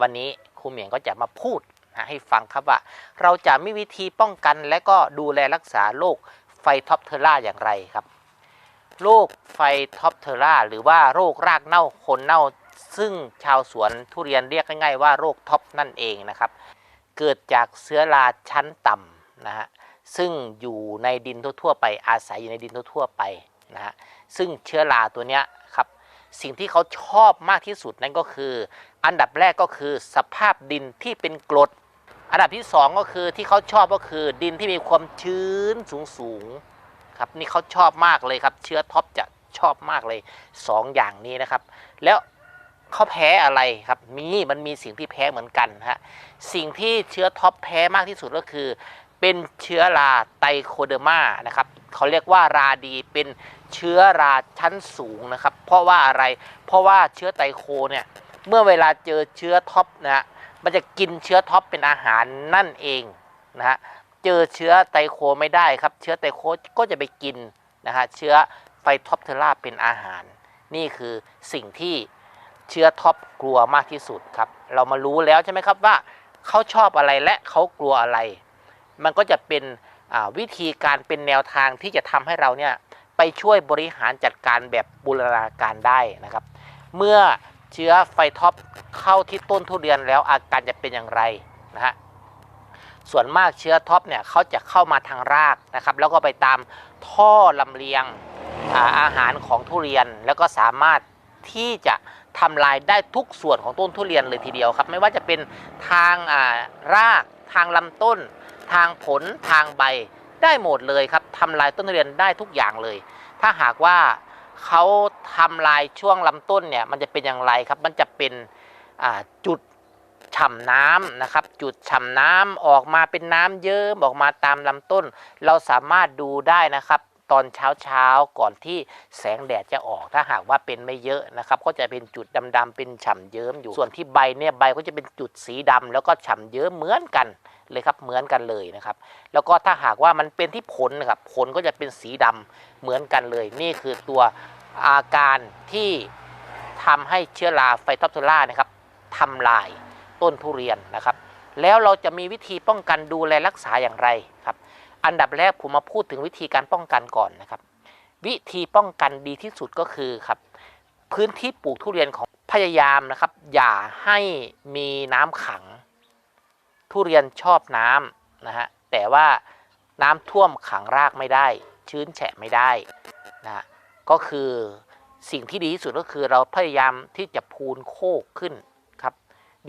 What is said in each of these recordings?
วันนี้ครูเหมียงก็จะมาพูดนะให้ฟังครับว่า เราจะมีวิธีป้องกันและก็ดูแลรักษาโรคไฟท็อปเทอร่าอย่างไรครับโรคไฟท็อปเทอร่าหรือว่าโรครากเน่าโคนเน่า ซึ่งชาวสวนทุเรียนเรียกง่ายๆว่าโรคท็อปนั่นเองนะครับ เกิดจากเชื้อราชั้นต่ำนะฮะซึ่งอยู่ในดินทั่วๆไปอาศัยอยู่ในดินทั่วๆไปนะฮะซึ่งเชื้อราตัวเนี้ยครับ สิ่งที่เขาชอบมากที่สุดนั่นก็คือ อันดับแรกก็คือสภาพดินที่เป็นกรด อันดับที่สองก็คือที่เขาชอบก็คือดินที่มีความชื้นสูงๆครับนี่เขาชอบมากเลยครับ เชื้อท็อปจะชอบมากเลยสองอย่างนี้นะครับ แล้วเขาแพ้อะไรครับมีมันมีสิ่งที่แพ้เหมือนกันฮะสิ่งที่เชื้อท็อปแพ้มากที่สุดก็คือ เป็นเชื้อราไตโคเดอร์มานะครับเขาเรียกว่าราดีเป็นเชื้อราชั้นสูงนะครับ เพราะว่าอะไรเพราะว่าเชื้อไตโคเนี่ยเมื่อเวลาเจอเชื้อท็อปนะฮะมันจะกินเชื้อท็อปเป็นอาหารนั่นเองนะฮะเจอเชื้อไตโคไม่ได้ครับ เชื้อไตโคก็จะไปกินนะฮะเชื้อไฟท็อปเทอร่าเป็นอาหาร นี่คือสิ่งที่เชื้อท็อปกลัวมากที่สุดครับ เรามารู้แล้วใช่ไหมครับว่าเขาชอบอะไรและเขากลัวอะไร มันก็จะเป็นวิธีการเป็นแนวทางที่จะทำให้เราเนี่ยไปช่วยบริหารจัดการแบบบูรณาการได้นะครับ เมื่อเชื้อไฟท็อปเข้าที่ต้นทุเรียนแล้วอาการจะเป็นอย่างไรนะฮะส่วนมากเชื้อท็อปเนี่ยเขาจะเข้ามาทางรากนะครับ แล้วก็ไปตามท่อลำเลียงอาอาหารของทุเรียนแล้วก็สามารถที่จะทำลายได้ทุกส่วนของต้นทุเรียนเลยทีเดียวครับ ไม่ว่าจะเป็นทางารากทางลำต้น ทางผลทางใบได้หมดเลยครับทำลายต้นทุเรียนได้ทุกอย่างเลย ถ้าหากว่าเขาทำลายช่วงลำต้นเนี่ยมันจะเป็นอย่างไรครับมันจะเป็นจุดฉ่ำน้ำนะครับ จุดฉ่ำน้ำออกมาเป็นน้ำเยิ้มออกมาตามลำต้น เราสามารถดูได้นะครับ ตอนเช้าเช้าก่อนที่แสงแดดจะออกถ้าหากว่าเป็นไม่เยอะนะครับก็จะเป็นจุดดำๆเป็นฉ่ำเยิ้มอยู่ส่วนที่ใบเนี่ยใบก็จะเป็นจุดสีดำแล้วก็ฉ่ำเยิ้มเหมือนกันเลยครับเหมือนกันเลยนะครับ แล้วก็ถ้าหากว่ามันเป็นที่ผลนะครับผลก็จะเป็นสีดำเหมือนกันเลย นี่คือตัวอาการที่ทำให้เชื้อราไฟทอปเทอร่านะครับทำลายต้นทุเรียนนะครับ แล้วเราจะมีวิธีป้องกันดูแลรักษาอย่างไรครับ อันดับแรกผมมาพูดถึงวิธีการป้องกันก่อนนะครับ วิธีป้องกันดีที่สุดก็คือครับพื้นที่ปลูกทุเรียนของพยายามนะครับ อย่าให้มีน้ำขัง ทุเรียนชอบน้ำนะฮะแต่ว่าน้ำท่วมขังรากไม่ได้ ชื้นแฉะไม่ได้นะฮะก็คือสิ่งที่ดีที่สุดก็คือเราพยายามที่จะพูนโคกขึ้น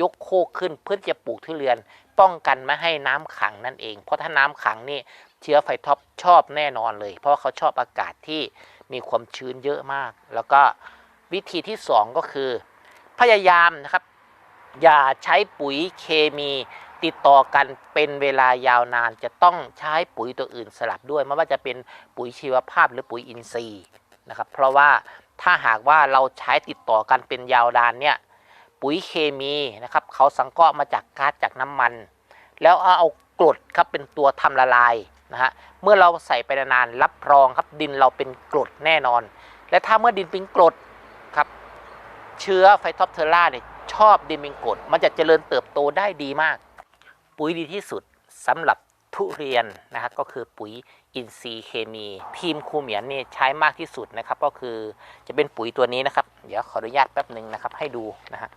ยกโคกขึ้นเพื่อจะปลูกทุเรียน ป้องกันไม่ให้น้ำขังนั่นเอง เพราะถ้าน้ำขังนี่เชื้อไฟท็อปชอบแน่นอนเลย เพราะเขาชอบอากาศที่มีความชื้นเยอะมาก แล้วก็วิธีที่สองก็คือ พยายามนะครับ อย่าใช้ปุ๋ยเคมีติดต่อกันเป็นเวลายาวนานจะต้องใช้ปุ๋ยตัวอื่นสลับด้วยไม่ว่าจะเป็นปุ๋ยชีวภาพหรือปุ๋ยอินทรีย์นะครับ เพราะว่าถ้าหากว่าเราใช้ติดต่อกันเป็นยาวนานเนี่ย ปุ๋ยเคมีนะครับเขาสังเคราะห์มาจากก๊าซจากน้ำมัน แล้วเอากรดครับเป็นตัวทำละลายนะฮะเมื่อเราใส่ไปนานๆรับรองครับดินเราเป็นกรดแน่นอน และถ้าเมื่อดินเป็นกรดครับเชื้อไฟท็อปเทอร่าเนี่ยชอบดินเป็นกรดมันจะเจริญเติบโตได้ดีมาก ปุ๋ยดีที่สุดสำหรับ ทุเรียนนะครับก็คือปุ๋ยอินทรีย์เคมี ทีมครูเหมียนนี่ใช้มากที่สุดนะครับ ก็คือจะเป็นปุ๋ยตัวนี้นะครับ เดี๋ยวขออนุญาตแป๊บหนึ่งนะครับให้ดูนะฮะ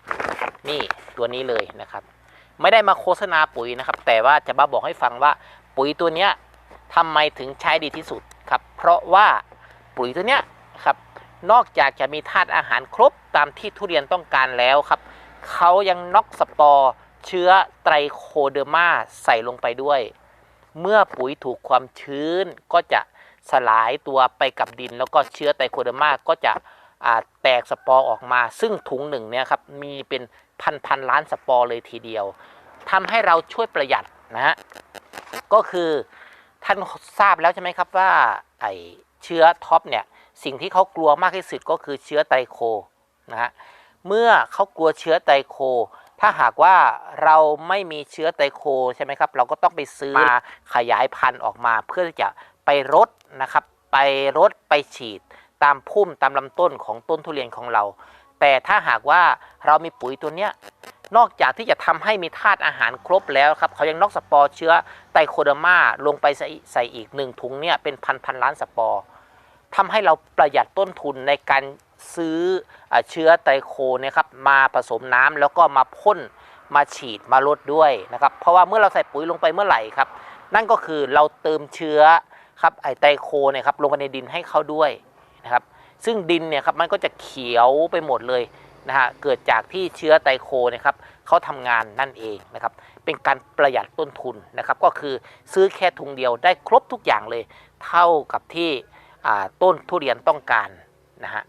นี่ตัวนี้เลยนะครับ ไม่ได้มาโฆษณาปุ๋ยนะครับ แต่ว่าจะมาบอกให้ฟังว่าปุ๋ยตัวเนี้ยทำไมถึงใช้ดีที่สุดครับ เพราะว่าปุ๋ยตัวเนี้ยครับนอกจากจะมีธาตุอาหารครบตามที่ทุเรียนต้องการแล้วครับเขายังน็อกสปอร์เชื้อไตรโคเดอร์มาใส่ลงไปด้วย เมื่อปุ๋ยถูกความชื้นก็จะสลายตัวไปกับดิน แล้วก็เชื้อไตรโคเดอร์มาก็จะแตกสปอร์ออกมา ซึ่งถุงหนึ่งเนี่ยครับมีเป็นพันพันล้านสปอร์เลยทีเดียวทำให้เราช่วยประหยัดนะฮะก็คือท่านทราบแล้วใช่ไหมครับว่าไอเชื้อท็อปเนี่ยสิ่งที่เขากลัวมากที่สุดก็คือเชื้อไตรโคนะฮะเมื่อเขากลัวเชื้อไตรโค ถ้าหากว่าเราไม่มีเชื้อไตรโคใช่ไหมครับ เราก็ต้องไปซื้อมาขยายพันธุ์ออกมา เพื่อที่จะไปรดนะครับ ไปรดไปฉีด ตามพุ่มตามลำต้นของต้นทุเรียนของเรา แต่ถ้าหากว่าเรามีปุ๋ยตัวเนี้ยนอกจากที่จะทำให้มีธาตุอาหารครบแล้วครับเขายังนอกสปอร์เชื้อไตโคเดอร์มาลงไปใส่ใส่อีกหนึ่งถุงเนี่ยเป็นพันพันล้านสปอร์ทำให้เราประหยัดต้นทุนในการ ซื้อเชื้อไตโคเนี่ยครับมาผสมน้ำแล้วก็มาพ่นมาฉีดมาลดด้วยนะครับเพราะว่าเมื่อเราใส่ปุ๋ยลงไปเมื่อไหร่ครับ นั่นก็คือเราเติมเชื้อครับไอไตโคเนี่ยครับลงไปในดินให้เขาด้วยนะครับซึ่งดินเนี่ยครับมันก็จะเขียวไปหมดเลยนะฮะเกิดจากที่เชื้อไตโคเนี่ยครับเขาทำงานนั่นเองนะครับเป็นการประหยัดต้นทุนนะครับก็คือซื้อแค่ถุงเดียวได้ครบทุกอย่างเลย เท่ากับที่ต้นทุเรียนต้องการนะฮะ